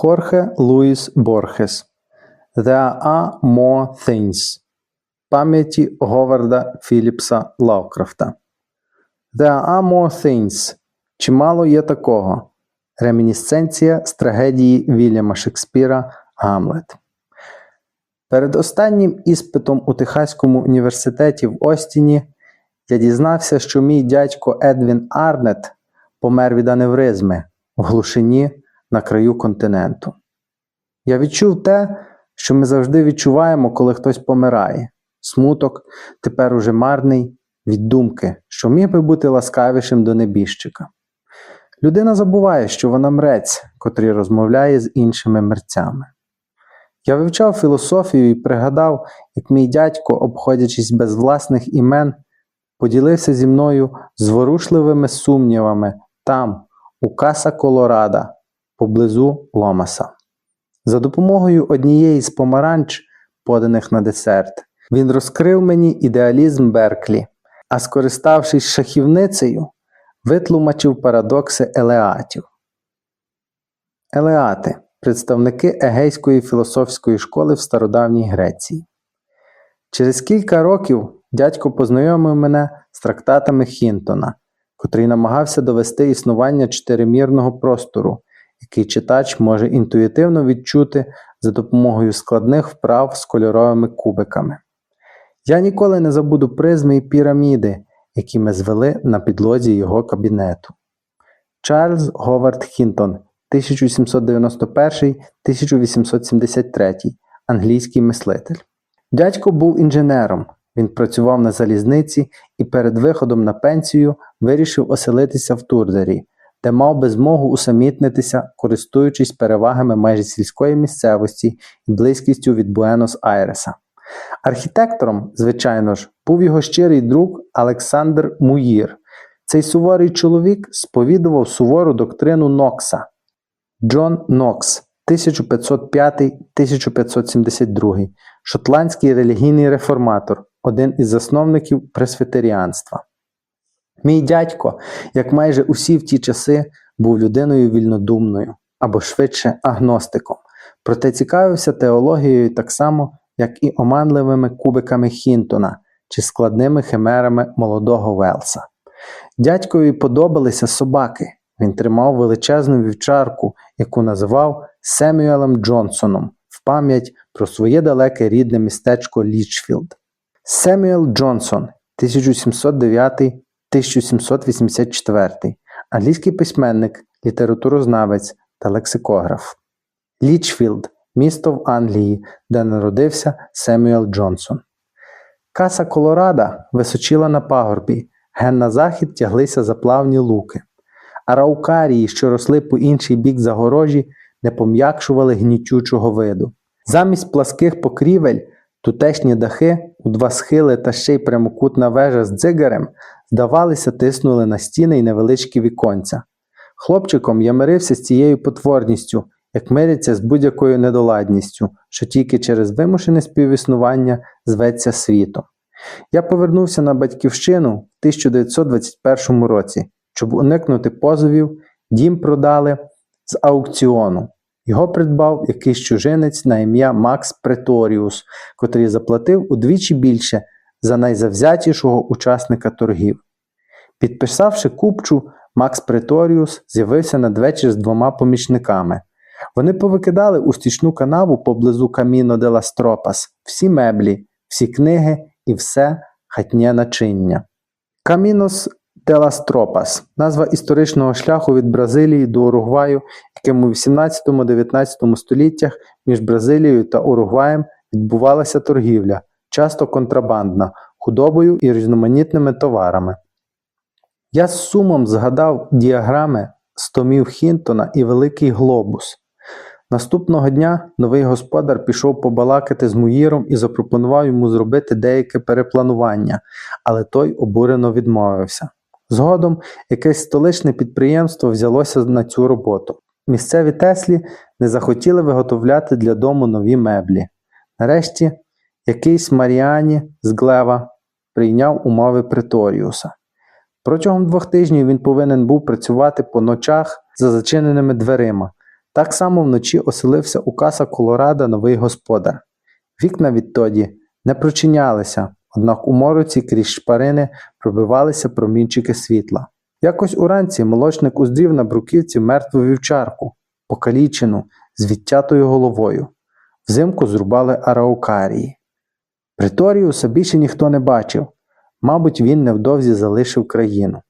Хорхе Луїс Борхес There are more things пам'яті Говарда Філіпса Лавкрафта. There are more things. Чимало є такого. Ремінісценція з трагедії Вільяма Шекспіра Гамлет. Перед останнім іспитом у Техаському університеті в Остіні я дізнався, що мій дядько Едвін Арнет помер від аневризми в глушині на краю континенту. Я відчув те, що ми завжди відчуваємо, коли хтось помирає. Смуток, тепер уже марний, від думки, що міг би бути ласкавішим до небіжчика. Людина забуває, що вона мрець, котрий розмовляє з іншими мерцями. Я вивчав філософію і пригадав, як мій дядько, обходячись без власних імен, поділився зі мною зворушливими сумнівами там, у Каса Колорада, поблизу Ломаса. За допомогою однієї з помаранч, поданих на десерт, він розкрив мені ідеалізм Берклі, а скориставшись шахівницею, витлумачив парадокси елеатів. Елеати представники Егейської філософської школи в стародавній Греції. Через кілька років дядько познайомив мене з трактатами Хінтона, котрий намагався довести існування чотиримірного простору, який читач може інтуїтивно відчути за допомогою складних вправ з кольоровими кубиками. Я ніколи не забуду призми і піраміди, які ми звели на підлозі його кабінету. Чарльз Говард Хінтон, 1791-1873, англійський мислитель. Дядько був інженером. Він працював на залізниці і перед виходом на пенсію вирішив оселитися в Турдері, де мав би змогу усамітнитися, користуючись перевагами майже сільської місцевості і близькістю від Буенос-Айреса. Архітектором, звичайно ж, був його щирий друг Олександр Муїр. Цей суворий чоловік сповідував сувору доктрину Нокса. Джон Нокс, 1505-1572, шотландський релігійний реформатор, один із засновників пресвітеріанства. Мій дядько, як майже усі в ті часи, був людиною вільнодумною або швидше агностиком, проте цікавився теологією так само, як і оманливими кубиками Хінтона чи складними химерами молодого Велса. Дядькові подобалися собаки. Він тримав величезну вівчарку, яку називав Семюелем Джонсоном в пам'ять про своє далеке рідне містечко Лічфілд. Семюел Джонсон 1709-1784, англійський письменник, літературознавець та лексикограф. Лічфілд місто в Англії, де народився Семюел Джонсон. Каса Колорада височила на пагорбі, ген на захід тяглися заплавні луки. Араукарії, що росли по інший бік загорожі, не пом'якшували гнітючого виду. Замість пласких покрівель, тутешні дахи, у два схили та ще й прямокутна вежа з дзигарем, здавалися, тиснули на стіни й невеличкі віконця. Хлопчиком я мирився з цією потворністю, як миряться з будь-якою недоладністю, що тільки через вимушене співіснування зветься світом. Я повернувся на батьківщину в 1921 році, щоб уникнути позовів, дім продали з аукціону. Його придбав якийсь чужинець на ім'я Макс Преторіус, котрий заплатив удвічі більше за найзавзятішого учасника торгів. Підписавши купчу, Макс Преторіус з'явився надвечір з двома помічниками. Вони повикидали у стічну канаву поблизу Каміно де ла Стропас всі меблі, всі книги і все хатнє начиння. Камінос ла назва історичного шляху від Бразилії до Уругваю, яким у 18-19 століттях між Бразилією та Уругваєм відбувалася торгівля, часто контрабандна, худобою і різноманітними товарами. Я з сумом згадав діаграми з томів Хінтона і Великий Глобус. Наступного дня новий господар пішов побалакати з Муїром і запропонував йому зробити деяке перепланування, але той обурено відмовився. Згодом якесь столичне підприємство взялося на цю роботу. Місцеві Теслі не захотіли виготовляти для дому нові меблі. Нарешті якийсь Маріані з Глева прийняв умови Преторіуса. Протягом двох тижнів він повинен був працювати по ночах за зачиненими дверима Так само вночі оселився у каса Колорадо новий господар. Вікна відтоді не прочинялися, однак у мороці крізь шпарини пробивалися промінчики світла. Якось уранці молочник уздрів на бруківці мертву вівчарку, покалічену, з відтятою головою. Взимку зрубали араукарії. Приторіуса більше ніхто не бачив. Мабуть, він невдовзі залишив країну.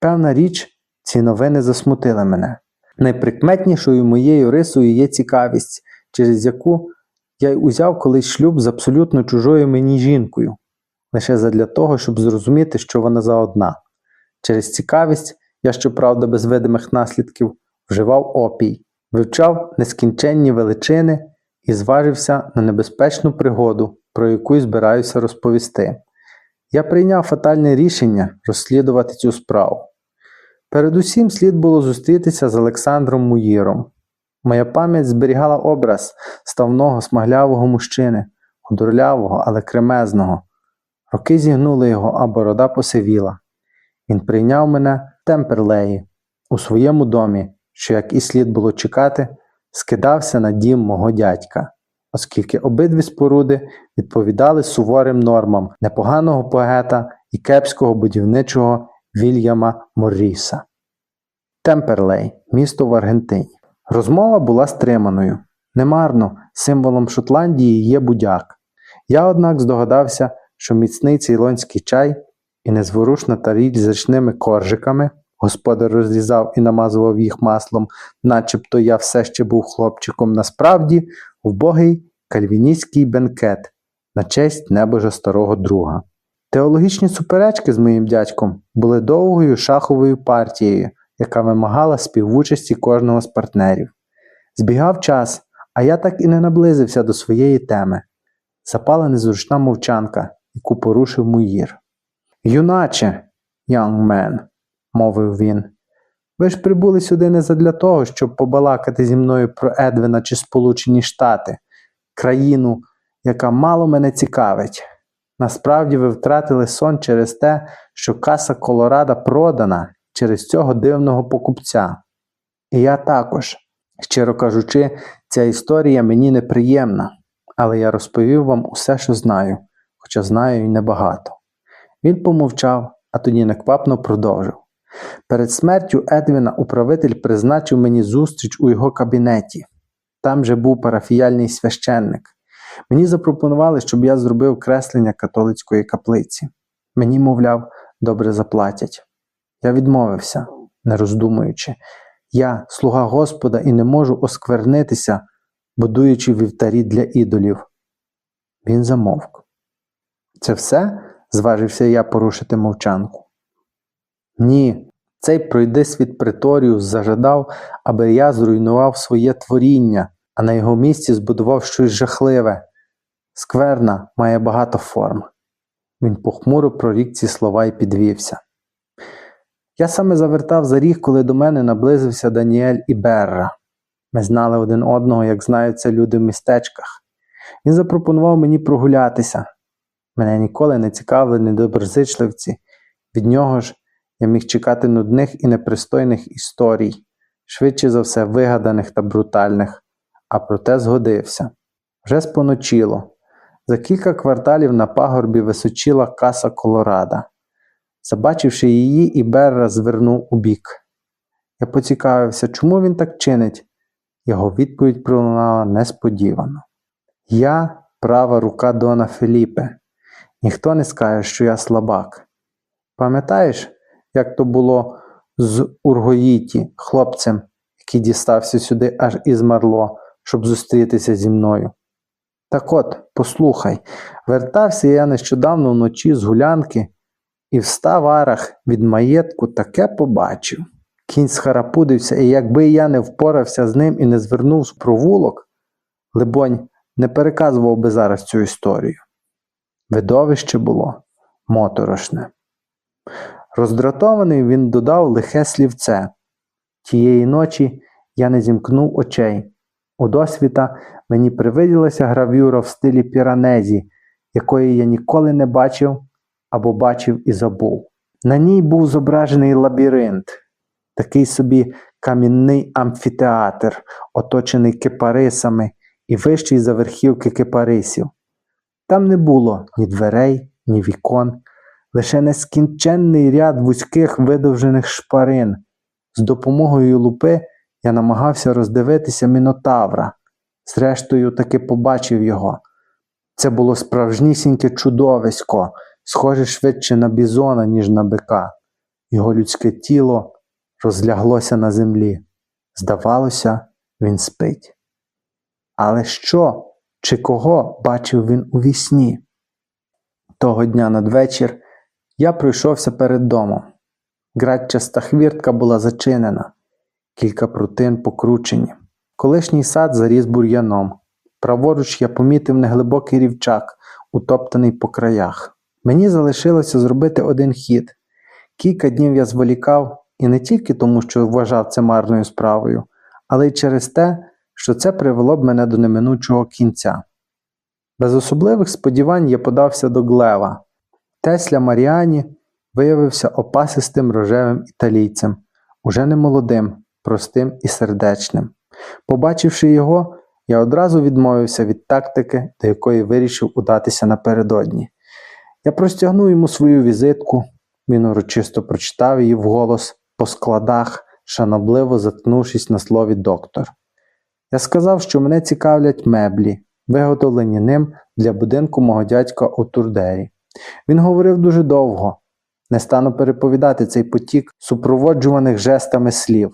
Певна річ, ці новини засмутили мене. Найприкметнішою моєю рисою є цікавість, через яку я й узяв колись шлюб з абсолютно чужою мені жінкою, лише задля того, щоб зрозуміти, що вона за одна. Через цікавість я, щоправда, без видимих наслідків, вживав опій, вивчав нескінченні величини і зважився на небезпечну пригоду, про яку й збираюся розповісти. Я прийняв фатальне рішення розслідувати цю справу. Передусім слід було зустрітися з Олександром Муїром. Моя пам'ять зберігала образ ставного смаглявого мужчини, худорлявого, але кремезного. Роки зігнули його, а борода посивіла. Він прийняв мене в Темперлеї, у своєму домі, що, як і слід було чекати, скидався на дім мого дядька, оскільки обидві споруди відповідали суворим нормам непоганого поета і кепського будівничого Вільяма Морріса. Темперлей місто в Аргентині. Розмова була стриманою. Немарно, символом Шотландії є будяк. Я, однак, здогадався, що міцний цейлонський чай і незворушна таріль з річними коржиками господар розрізав і намазував їх маслом, начебто я все ще був хлопчиком, насправді вбогий кальвіністський бенкет на честь небожа старого друга. Теологічні суперечки з моїм дядьком були довгою шаховою партією, яка вимагала співучасті кожного з партнерів. Збігав час, а я так і не наблизився до своєї теми. Запала незручна мовчанка, яку порушив Муїр. Юначе, young мовив він, ви ж прибули сюди не задля того, щоб побалакати зі мною про Едвина чи Сполучені Штати, країну, яка мало мене цікавить. Насправді ви втратили сон через те, що каса Колорада продана через цього дивного покупця. І я також, щиро кажучи, ця історія мені неприємна, але я розповів вам усе, що знаю, хоча знаю і небагато. Він помовчав, а тоді неквапно продовжив. Перед смертю Едвіна управитель призначив мені зустріч у його кабінеті. Там же був парафіяльний священник. Мені запропонували, щоб я зробив креслення католицької каплиці. Мені, мовляв, добре заплатять. Я відмовився, не роздумуючи. Я слуга Господа і не можу осквернитися, будуючи вівтарі для ідолів. Він замовк. Це все? зважився я порушити мовчанку. Ні, цей пройди світ Преторіус зажадав, аби я зруйнував своє творіння, а на його місці збудував щось жахливе. Скверна має багато форм. Він похмуро прорік ці слова і підвівся. Я саме завертав за ріг, коли до мене наблизився Даніель і Берра. Ми знали один одного, як знаються люди в містечках. Він запропонував мені прогулятися. Мене ніколи не цікавили недоброзичливці. Від нього ж я міг чекати нудних і непристойних історій, швидше за все вигаданих та брутальних, а проте згодився. Вже споночило. За кілька кварталів на пагорбі височила каса Колорада. Забачивши її, і Берра звернув у бік. Я поцікавився, чому він так чинить. Його відповідь пролунала несподівано. Я права рука Дона Феліпе. Ніхто не скаже, що я слабак. Пам'ятаєш, як то було з Ургоїті, хлопцем, який дістався сюди аж із Марло, щоб зустрітися зі мною? Так от, послухай, вертався я нещодавно вночі з гулянки і в ста варах від маєтку таке побачив. Кінь схарапудився, і якби я не впорався з ним і не звернув з провулок, либонь, не переказував би зараз цю історію. Видовище було моторошне. Роздратований він додав лихе слівце. Тієї ночі я не зімкнув очей. У досвіта мені привиділася гравюра в стилі піранезі, якої я ніколи не бачив або бачив і забув. На ній був зображений лабіринт, такий собі камінний амфітеатр, оточений кипарисами і вищий за верхівки кипарисів. Там не було ні дверей, ні вікон, лише нескінченний ряд вузьких видовжених шпарин. З допомогою лупи я намагався роздивитися мінотавра. Зрештою, таки побачив його. Це було справжнісіньке чудовисько, схоже швидше на бізона, ніж на бика. Його людське тіло розляглося на землі. Здавалося, він спить. Але що чи кого бачив він у вісні? Того дня надвечір я пройшовся перед домом. Градчаста хвіртка була зачинена, кілька прутин покручені. Колишній сад заріс бур'яном. Праворуч я помітив неглибокий рівчак, утоптаний по краях. Мені залишилося зробити один хід. Кілька днів я зволікав, і не тільки тому, що вважав це марною справою, але й через те, що це привело б мене до неминучого кінця. Без особливих сподівань я подався до Глева. Тесля Маріані виявився опасистим рожевим італійцем, уже не молодим, простим і сердечним. Побачивши його, я одразу відмовився від тактики, до якої вирішив удатися напередодні. Я простягнув йому свою візитку, він урочисто прочитав її вголос по складах, шанобливо заткнувшись на слові доктор. Я сказав, що мене цікавлять меблі, виготовлені ним для будинку мого дядька у Турдері. Він говорив дуже довго. Не стану переповідати цей потік супроводжуваних жестами слів.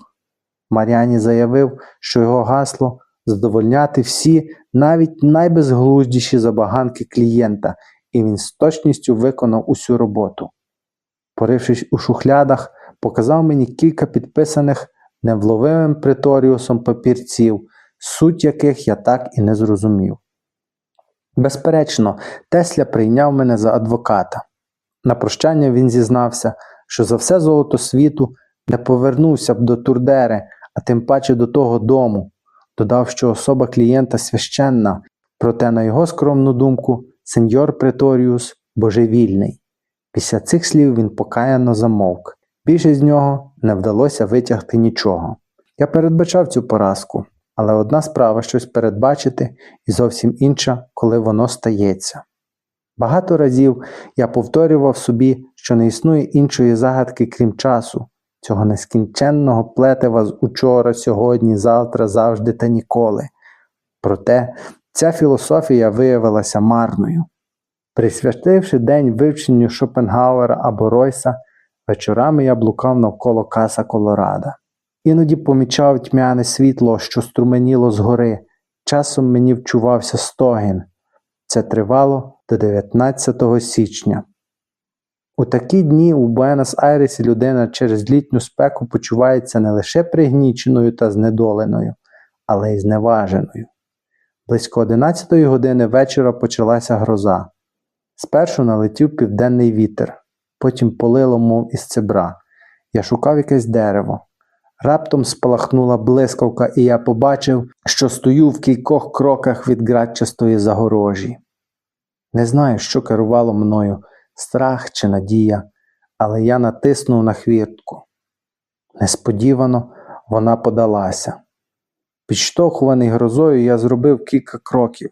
Маріані заявив, що його гасло задовольняти всі, навіть найбезглуздіші забаганки клієнта, і він з точністю виконав усю роботу. Порившись у шухлядах, показав мені кілька підписаних невловимим преторіусом папірців, суть яких я так і не зрозумів. Безперечно, Тесля прийняв мене за адвоката. На прощання він зізнався, що за все золото світу не повернувся б до Турдери, а тим паче до того дому. Додав, що особа клієнта священна, проте, на його скромну думку, сеньор Преторіус божевільний. Після цих слів він покаянно замовк. Більше з нього не вдалося витягти нічого. Я передбачав цю поразку, але одна справа щось передбачити і зовсім інша, коли воно стається. Багато разів я повторював собі, що не існує іншої загадки, крім часу, цього нескінченного плетива з учора, сьогодні, завтра, завжди та ніколи. Проте ця філософія виявилася марною. Присвятивши день вивченню Шопенгауера або Ройса, вечорами я блукав навколо каса Колорада. Іноді помічав тьмяне світло, що струменіло згори. Часом мені вчувався стогін. Це тривало до 19 січня. У такі дні у Буенос-Айресі людина через літню спеку почувається не лише пригніченою та знедоленою, але й зневаженою. Близько 11 години вечора почалася гроза. Спершу налетів південний вітер, потім полило, мов із цебра. Я шукав якесь дерево. Раптом спалахнула блискавка, і я побачив, що стою в кількох кроках від градчастої загорожі. Не знаю, що керувало мною, страх чи надія, але я натиснув на хвіртку. Несподівано вона подалася. Підштовхуваний грозою, я зробив кілька кроків.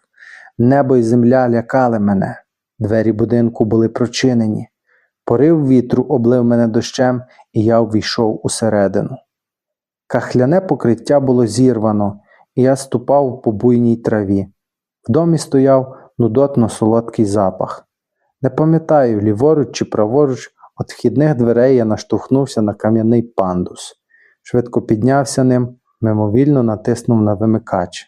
Небо і земля лякали мене. Двері будинку були прочинені. Порив вітру облив мене дощем, і я увійшов усередину. Кахляне покриття було зірвано, і я ступав по буйній траві. В домі стояв нудотно солодкий запах. Не пам'ятаю, ліворуч чи праворуч, від вхідних дверей я наштовхнувся на кам'яний пандус. Швидко піднявся ним, мимовільно натиснув на вимикач.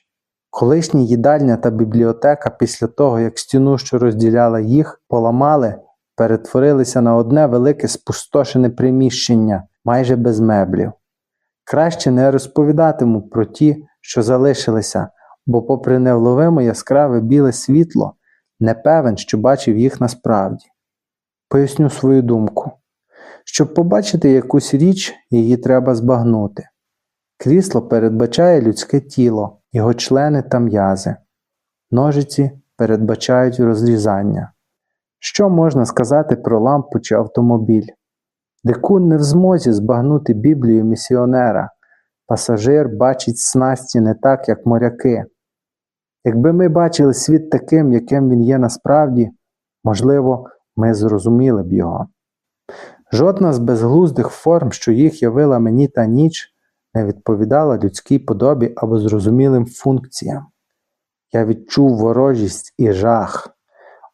Колишні їдальня та бібліотека після того, як стіну, що розділяла їх, поламали, перетворилися на одне велике спустошене приміщення, майже без меблів. Краще не розповідатиму про ті, що залишилися, бо, попри невловимо яскраве біле світло, не певен, що бачив їх насправді. Поясню свою думку. Щоб побачити якусь річ, її треба збагнути. Крісло передбачає людське тіло, його члени та м'язи. Ножиці передбачають розрізання. Що можна сказати про лампу чи автомобіль? Дикун не в змозі збагнути Біблію місіонера. пасажир бачить снасті не так, як моряки. Якби ми бачили світ таким, яким він є насправді, можливо, ми зрозуміли б його. Жодна з безглуздих форм, що їх явила мені та ніч, не відповідала людській подобі або зрозумілим функціям. Я відчув ворожість і жах.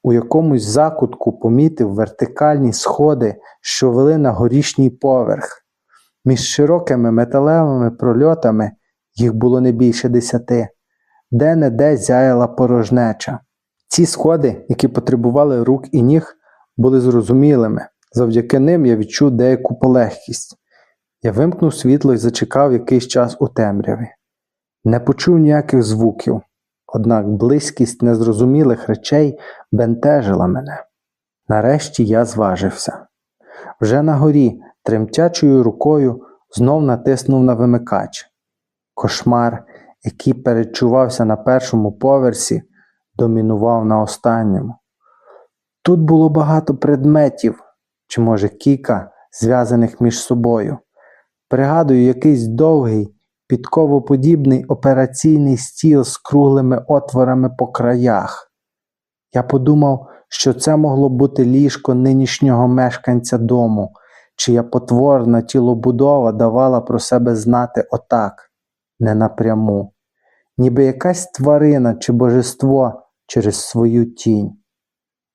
У якомусь закутку помітив вертикальні сходи, що вели на горішній поверх. Між широкими металевими прольотами їх було не більше десяти, де-не-де зяяла порожнеча. Ці сходи, які потребували рук і ніг, були зрозумілими. Завдяки ним я відчув деяку полегкість. Я вимкнув світло і зачекав якийсь час у темряві. Не почув ніяких звуків, однак близькість незрозумілих речей бентежила мене. Нарешті я зважився. Вже на горі, тремтячою рукою, знов натиснув на вимикач. Кошмар, який перечувався на першому поверсі, домінував на останньому. Тут було багато предметів, чи може кілька, зв'язаних між собою. Пригадую якийсь довгий, підковоподібний операційний стіл з круглими отворами по краях. Я подумав, що це могло бути ліжко нинішнього мешканця дому, чия потворна тілобудова давала про себе знати отак, не напряму, ніби якась тварина чи божество через свою тінь.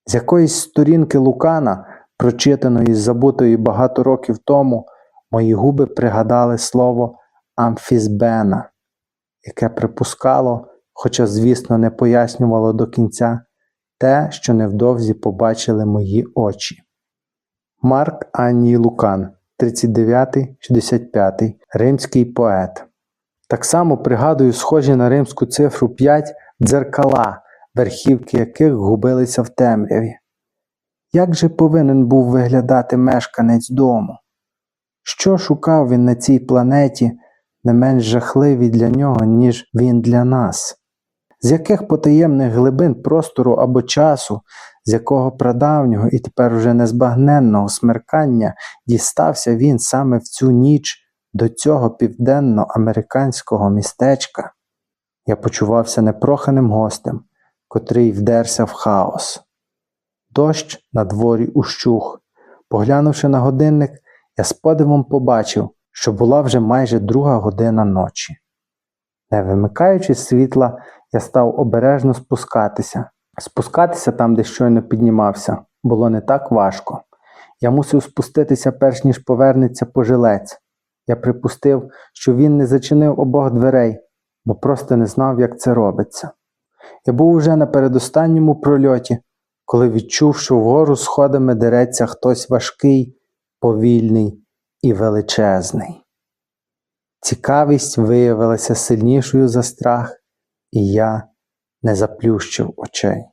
З якоїсь сторінки Лукана, прочитаної забутої багато років тому, мої губи пригадали слово амфізбена, яке припускало, хоча, звісно, не пояснювало до кінця те, що невдовзі побачили мої очі. Марк Анній Лукан, 39-65, римський поет. Так само пригадую схожі на римську цифру 5 дзеркала, верхівки яких губилися в темряві. Як же повинен був виглядати мешканець дому? Що шукав він на цій планеті, не менш жахливій для нього, ніж він для нас? З яких потаємних глибин простору або часу, з якого прадавнього і тепер уже незбагненного смеркання дістався він саме в цю ніч до цього південно-американського містечка? Я почувався непроханим гостем, котрий вдерся в хаос. Дощ на дворі ущух. Поглянувши на годинник, я з подивом побачив, що була вже майже друга година ночі. Не вимикаючи світла, я став обережно спускатися. Спускатися там, де щойно піднімався, було не так важко. Я мусив спуститися, перш ніж повернеться пожилець. Я припустив, що він не зачинив обох дверей, бо просто не знав, як це робиться. Я був уже на передостанньому прольоті, коли відчув, що вгору сходами дереться хтось важкий, повільний і величезний. Цікавість виявилася сильнішою за страх, і я не заплющив очей.